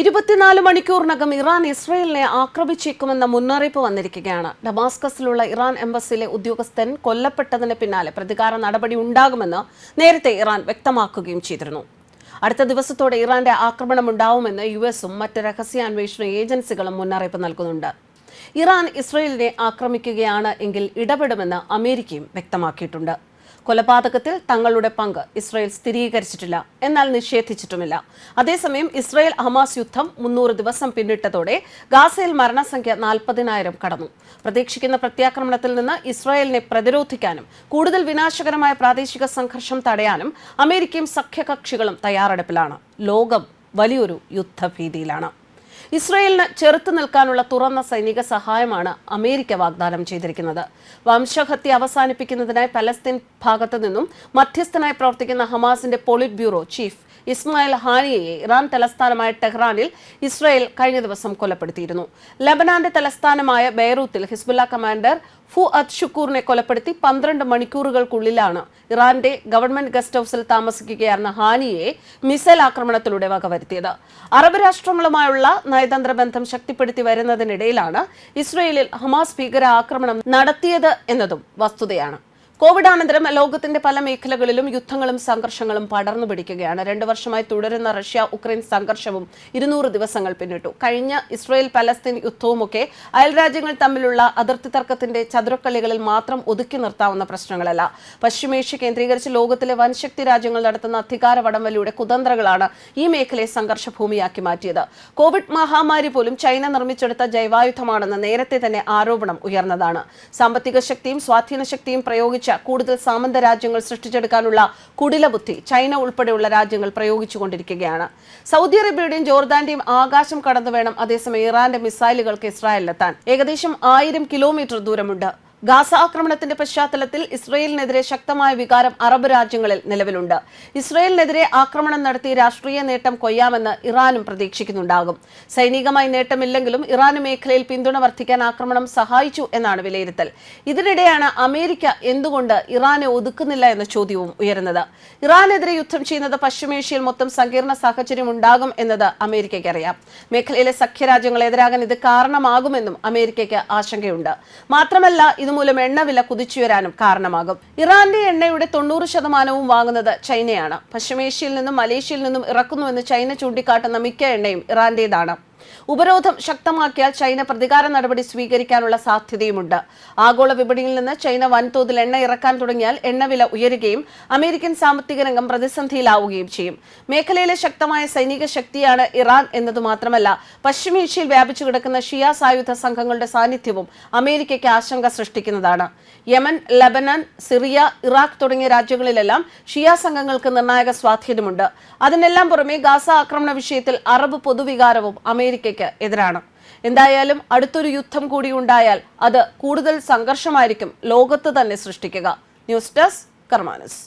ഇരുപത്തിനാല് മണിക്കൂറിനകം ഇറാൻ ഇസ്രയേലിനെ ആക്രമിച്ചേക്കുമെന്ന മുന്നറിയിപ്പ് വന്നിരിക്കുകയാണ്. ഡമാസ്കസിലുള്ള ഇറാൻ എംബസിയിലെ ഉദ്യോഗസ്ഥൻ കൊല്ലപ്പെട്ടതിന് പിന്നാലെ പ്രതികാര നടപടി ഉണ്ടാകുമെന്ന് നേരത്തെ ഇറാൻ വ്യക്തമാക്കുകയും ചെയ്തിരുന്നു. അടുത്ത ദിവസത്തോടെ ഇറാന്റെ ആക്രമണം ഉണ്ടാവുമെന്ന് യു എസും മറ്റ് രഹസ്യാന്വേഷണ ഏജൻസികളും മുന്നറിയിപ്പ് നൽകുന്നുണ്ട്. ഇറാൻ ഇസ്രയേലിനെ ആക്രമിക്കുകയാണ് എങ്കിൽ ഇടപെടുമെന്ന് അമേരിക്കയും വ്യക്തമാക്കിയിട്ടുണ്ട്. കൊലപാതകത്തിൽ തങ്ങളുടെ പങ്ക് ഇസ്രായേൽ സ്ഥിരീകരിച്ചിട്ടില്ല എന്നാൽ നിഷേധിച്ചിട്ടുമില്ല. അതേസമയം ഇസ്രായേൽ ഹമാസ് യുദ്ധം മുന്നൂറ് ദിവസം പിന്നിട്ടതോടെ ഗാസയിൽ മരണസംഖ്യ നാൽപ്പതിനായിരം കടന്നു. പ്രതീക്ഷിക്കുന്ന പ്രത്യാക്രമണത്തിൽ നിന്ന് ഇസ്രായേലിനെ പ്രതിരോധിക്കാനും കൂടുതൽ വിനാശകരമായ പ്രാദേശിക സംഘർഷം തടയാനും അമേരിക്കയും സഖ്യകക്ഷികളും തയ്യാറെടുപ്പിലാണ്. ലോകം വലിയൊരു യുദ്ധഭീതിയിലാണ്. ഇസ്രയേലിന് ചെറുത്തു നിൽക്കാനുള്ള തുറന്ന സൈനിക സഹായമാണ് അമേരിക്ക വാഗ്ദാനം ചെയ്തിരിക്കുന്നത്. വംശഹത്യ അവസാനിപ്പിക്കുന്നതിനായി പലസ്തീൻ ഭാഗത്തു നിന്നും മധ്യസ്ഥനായി പ്രവർത്തിക്കുന്ന ഹമാസിന്റെ പോളിറ്റ് ബ്യൂറോ ചീഫ് ഇസ്മായിൽ ഹാനിയയെ ഇറാൻ തലസ്ഥാനമായ ടെഹ്റാനിൽ ഇസ്രായേൽ കഴിഞ്ഞ ദിവസം കൊലപ്പെടുത്തിയിരുന്നു. ലബനാന്റെ തലസ്ഥാനമായ ബെയ്റൂത്തിൽ ഹിസ്ബുല്ല കമാൻഡർ ഫു അത് ഷുക്കൂറിനെ കൊലപ്പെടുത്തി പന്ത്രണ്ട് മണിക്കൂറുകൾക്കുള്ളിലാണ് ഇറാന്റെ ഗവൺമെന്റ് ഗസ്റ്റ് ഹൌസിൽ താമസിക്കുകയായിരുന്ന ഹാനിയെ മിസൈൽ ആക്രമണത്തിലൂടെ വകവരുത്തിയത്. അറബ് രാഷ്ട്രങ്ങളുമായുള്ള നയതന്ത്ര ബന്ധം ശക്തിപ്പെടുത്തി വരുന്നതിനിടയിലാണ് ഇസ്രയേലിൽ ഹമാസ് ഭീകര ആക്രമണം നടത്തിയത് എന്നതും വസ്തുതയാണ്. കോവിഡാനന്തരം ലോകത്തിന്റെ പല മേഖലകളിലും യുദ്ധങ്ങളും സംഘർഷങ്ങളും പടർന്നു പിടിക്കുകയാണ്. രണ്ടു വർഷമായി തുടരുന്ന റഷ്യ ഉക്രൈൻ സംഘർഷവും ഇരുന്നൂറ് ദിവസങ്ങൾ പിന്നിട്ടു. കഴിഞ്ഞ ഇസ്രായേൽ പലസ്തീൻ യുദ്ധവുമൊക്കെ അയൽരാജ്യങ്ങൾ തമ്മിലുള്ള അതിർത്തി തർക്കത്തിന്റെ ചതുരക്കളികളിൽ മാത്രം ഒതുക്കി നിർത്താവുന്ന പ്രശ്നങ്ങളല്ല. പശ്ചിമേഷ്യ കേന്ദ്രീകരിച്ച് ലോകത്തിലെ വൻശക്തി രാജ്യങ്ങൾ നടത്തുന്ന അധികാര വടംവലിയുടെ കുതന്ത്രങ്ങളാണ് ഈ മേഖലയെ സംഘർഷഭൂമിയാക്കി മാറ്റിയത്. കോവിഡ് മഹാമാരി പോലും ചൈന നിർമ്മിച്ചെടുത്ത ജൈവായുധമാണെന്ന് നേരത്തെ തന്നെ ആരോപണം ഉയർന്നതാണ്. സാമ്പത്തിക ശക്തിയും സ്വാധീന ശക്തിയും പ്രയോഗിച്ച കൂടുതൽ സാമന്ത രാജ്യങ്ങൾ സൃഷ്ടിച്ചെടുക്കാനുള്ള കുടിലബുദ്ധി ചൈന ഉൾപ്പെടെയുള്ള രാജ്യങ്ങൾ പ്രയോഗിച്ചുകൊണ്ടിരിക്കുകയാണ്. സൗദി അറേബ്യയുടെയും ജോർദാന്റെയും ആകാശം കടന്നു വേണം അതേസമയം ഇറാന്റെ മിസൈലുകൾക്ക് ഇസ്രായേലിലെത്താൻ ഏകദേശം ആയിരം കിലോമീറ്റർ ദൂരമുണ്ട്. ഗാസ ആക്രമണത്തിന്റെ പശ്ചാത്തലത്തിൽ ഇസ്രയേലിനെതിരെ ശക്തമായ വികാരം അറബ് രാജ്യങ്ങളിൽ നിലവിലുണ്ട്. ഇസ്രയേലിനെതിരെ ആക്രമണം നടത്തി രാഷ്ട്രീയ നേട്ടം കൊയ്യാമെന്ന് ഇറാനും പ്രതീക്ഷിക്കുന്നുണ്ടാകും. സൈനികമായി നേട്ടമില്ലെങ്കിലും ഇറാന് മേഖലയിൽ പിന്തുണ വർദ്ധിക്കാൻ ആക്രമണം സഹായിച്ചു എന്നാണ് വിലയിരുത്തൽ. ഇതിനിടെയാണ് അമേരിക്ക എന്തുകൊണ്ട് ഇറാനെ ഒതുക്കുന്നില്ല എന്ന ചോദ്യവും ഉയരുന്നത്. ഇറാനെതിരെ യുദ്ധം ചെയ്യുന്നത് പശ്ചിമേഷ്യയിൽ മൊത്തം സങ്കീർണ സാഹചര്യം ഉണ്ടാകും എന്നത് അമേരിക്കയ്ക്ക് അറിയാം മേഖലയിലെ സഖ്യരാജ്യങ്ങൾ എതിരാകാൻ ഇത് കാരണമാകുമെന്നും അമേരിക്കയ്ക്ക് ആശങ്കയുണ്ട്. മാത്രമല്ല ഇതുമൂലം എണ്ണവില കുതിച്ചുയരാനും കാരണമാകും. ഇറാന്റെ എണ്ണയുടെ തൊണ്ണൂറ് ശതമാനവും വാങ്ങുന്നത് ചൈനയാണ്. പശ്ചിമേഷ്യയിൽ നിന്നും മലേഷ്യയിൽ നിന്നും ഇറക്കുന്നുവെന്ന് ചൈന ചൂണ്ടിക്കാട്ടുന്ന മിക്ക എണ്ണയും ഇറാന്റേതാണ്. ഉപരോധം ശക്തമാക്കിയാൽ ചൈന പ്രതികാര നടപടി സ്വീകരിക്കാനുള്ള സാധ്യതയുമുണ്ട്. ആഗോള വിപണിയിൽ നിന്ന് ചൈന വൻതോതിൽ എണ്ണ ഇറക്കാൻ തുടങ്ങിയാൽ എണ്ണവില ഉയരുകയും അമേരിക്കൻ സാമ്പത്തിക രംഗം പ്രതിസന്ധിയിലാവുകയും ചെയ്യും. മേഖലയിലെ ശക്തമായ സൈനിക ശക്തിയാണ് ഇറാൻ എന്നത് മാത്രമല്ല പശ്ചിമേഷ്യയിൽ വ്യാപിച്ചു കിടക്കുന്ന ഷിയ സായുധ സംഘങ്ങളുടെ സാന്നിധ്യവും അമേരിക്കയ്ക്ക് ആശങ്ക സൃഷ്ടിക്കുന്നതാണ്. യമൻ ലബനൻ സിറിയ ഇറാഖ് തുടങ്ങിയ രാജ്യങ്ങളിലെല്ലാം ഷിയ സംഘങ്ങൾക്ക് നിർണായക സ്വാധീനമുണ്ട്. അതിനെല്ലാം പുറമെ ഗാസ ആക്രമണ വിഷയത്തിൽ അറബ് പൊതുവികാരവും അമേരിക്കയ്ക്ക് എതിരാണ്. എന്തായാലും അടുത്തൊരു യുദ്ധം കൂടി ഉണ്ടായാൽ അത് കൂടുതൽ സംഘർഷമായിരിക്കും ലോകത്ത് തന്നെ സൃഷ്ടിക്കുക. News desk കർമാനസ്.